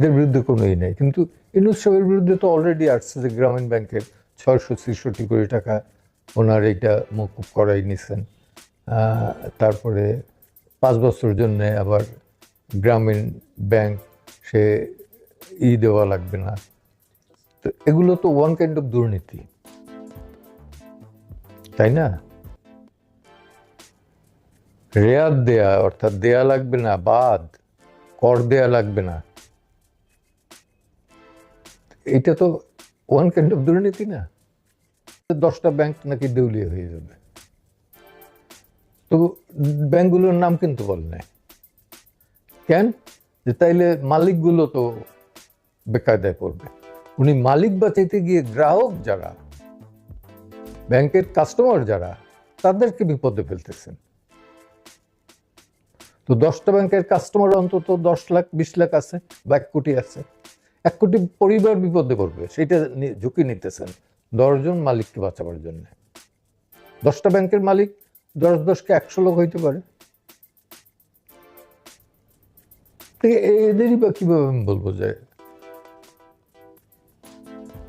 এদের বিরুদ্ধে কোনো ই নেই। কিন্তু ইনুস সাহেবের বিরুদ্ধে তো অলরেডি আসছে যে গ্রামীণ ব্যাংকের ছয়শো ছেষট্টি কোটি টাকা ওনার এইটা মকুব করাই নিছেন। তারপরে পাঁচ বছর জন্য আবার গ্রামীণ ব্যাংক সে ই দেওয়া লাগবে না। তো এগুলো তো ওয়ান কাইন্ড অফ দুর্নীতি। তাই না? রেয়াদ দেয়া অর্থাৎ দেয়া লাগবে না, বাদ, কর দেয়া লাগবে না। এটা তো ওয়ান কাইন্ড অফ দুর্নীতি না। দশটা ব্যাংক নাকি দেউলিয়া হয়ে যাবে। তো ব্যাংকগুলোর নাম কিন্তু বল নাই। কেন? যে তাইলে মালিকগুলো তো বেকায়দায় পড়বে। উনি মালিক বাঁচাইতে গিয়ে গ্রাহক যারা, ব্যাংকের কাস্টমার যারা, তাদেরকে বিপদে ফেলতেছেন। তো দশটা ব্যাংকের কাস্টমার অন্তত দশ লাখ, বিশ লাখ আছে, বা এক কোটি আছে। এক কোটি পরিবার বিপদে পড়বে সেটা ঝুঁকি নিতেছেন। দশজন মালিককে বাঁচাবার জন্য। দশটা ব্যাংকের মালিক দশ দশকে একশো লোক হইতে পারে। এদেরই বা কীভাবে আমি বলব যে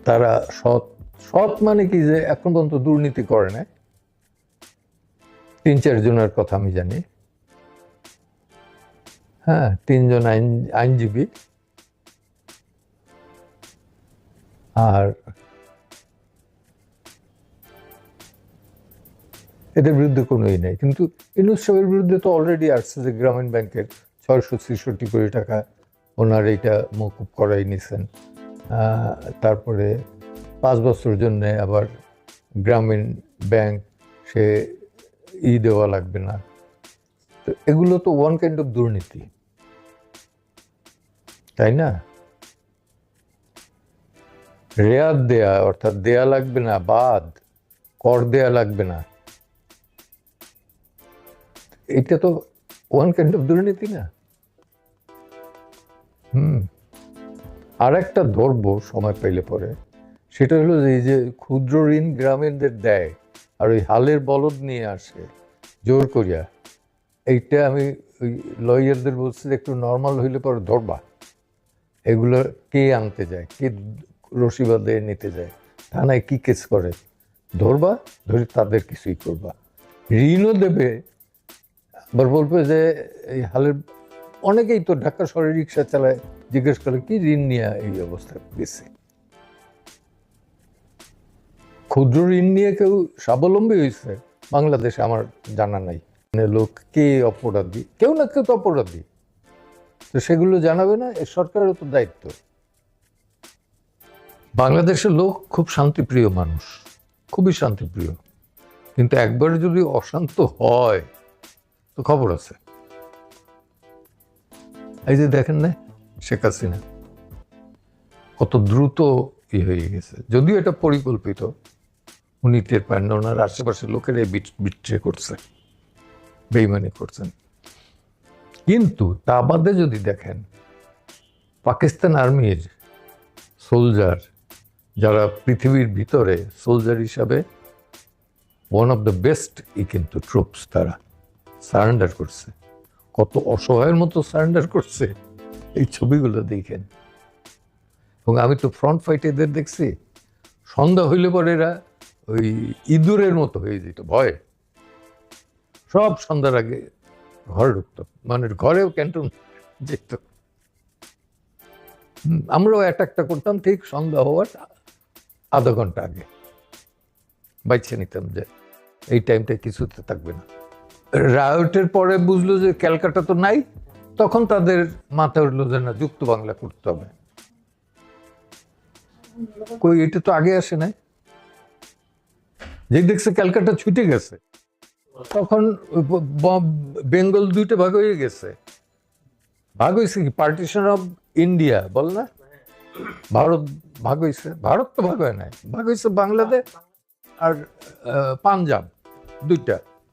তারা সৎ সৎ মানে কি যে এখন পর্যন্ত দুর্নীতি করে না তিন চারজনের কথা আমি জানি। হ্যাঁ তিনজন আইন আইনজীবী। আর এদের বিরুদ্ধে কোনো ই নেই। কিন্তু ইনুস সাহেবের বিরুদ্ধে তো অলরেডি আসছে যে গ্রামীণ ব্যাংকের ছয়শো ছেষট্টি কোটি টাকা ওনার এইটা মকুব করাই নিছেন। তারপরে পাঁচ বছর জন্য আবার গ্রামীণ ব্যাংক সে ই দেওয়া লাগবে না। তো এগুলো তো ওয়ান কাইন্ড অফ দুর্নীতি। তাই না? রেয়াদ দেয়া, অর্থাৎ দেয়া লাগবে না, বাদ, কর দেয়া লাগবে না। এটা তো ওয়ান কাইন্ড অফ দুর্নীতি না। হুম। আর একটা ধরবো সময় পাইলে পরে, সেটা হলো এই যে ক্ষুদ্র ঋণ গ্রামীণদের দেয়, আর ওই হালের বলদ নিয়ে আসে, জোর করিয়া, এইটা আমি ওই লয়ারদের বলছি যে একটু নর্মাল হইলে পরে ধরবা। এগুলো কে আনতে যায়? কে রশি নিতে যায়। থানায় কি কেস করে? ধরবা? ধরে তাদের কিছুই করবা। ঋণও দেবে। আবার বলবে যে, এই হালের অনেকেই তো ঢাকা শহরে রিক্সা চালায়। জিজ্ঞেস করে, কি ঋণ নিয়ে এই অবস্থা গেছে? ক্ষুদ্র ঋণ নিয়ে কেউ স্বাবলম্বী হয়েছে? বাংলাদেশে আমার জানা নাই। মানে লোক কে অপরাধী? কেউ না কেউ তো অপরাধী। তো সেগুলো জানাবে না? এ সরকারেরও তো দায়িত্ব। বাংলাদেশের লোক খুব শান্তিপ্রিয় মানুষ, খুবই শান্তিপ্রিয়। কিন্তু একবার যদি অশান্ত হয়, তো খবর আছে। এই যে দেখেন না, শেখ হাসিনা কত দ্রুত ই হয়ে গেছে। যদিও এটা পরিকল্পিত, উনি টের পান না, ওনার আশেপাশের লোকেরা বিট্রে করছে, বেইমানি করছেন। কিন্তু তা বাদে যদি দেখেন, পাকিস্তান আর্মির সোলজার যারা পৃথিবীর ভিতরে সোলজার হিসাবে ওয়ান অফ দ্য বেস্ট ই কিন্তু ট্রুপস তারা সারেন্ডার করছে। কত অসহায়ের মতো সারেন্ডার করছে এই ছবিগুলো দেখেন। এবং আমি তো ফ্রন্ট ফাইট এদের দেখছি, সন্ধ্যা হইলে পরে এরা ওই ইঁদুরের মতো হয়ে যেত, ভয়ে। সব সন্ধ্যার আগে ঘরে ঢুকতো মানে ঘরেও ক্যান্টন যেত। আমরাও অ্যাটাকটা করতাম, ঠিক সন্ধ্যা হওয়ার আধা ঘণ্টা আগে। বাইছে নিতাম যে এই টাইমটা কিছুতে থাকবে না। রায়টের পরে বুঝলো যে ক্যালকাটা তো নাই, তখন তাদের মাথা উঠল যে না, যুক্ত বাংলা করতে হবে। কই, এটা তো আগে আসে নাই। যে দেখছে ক্যালকাটা ছুটে গেছে, তখন বেঙ্গল দুইটা ভাগ হয়ে গেছে। ভাগ হয়েছে কি? পার্টিশন অফ ইন্ডিয়া বল না? ভারত ভাগ হয়েছে ভারত তো ভাগ হয় নাই। ভাগ হয়েছে বাংলাদেশ আর পাঞ্জাব দুইটা।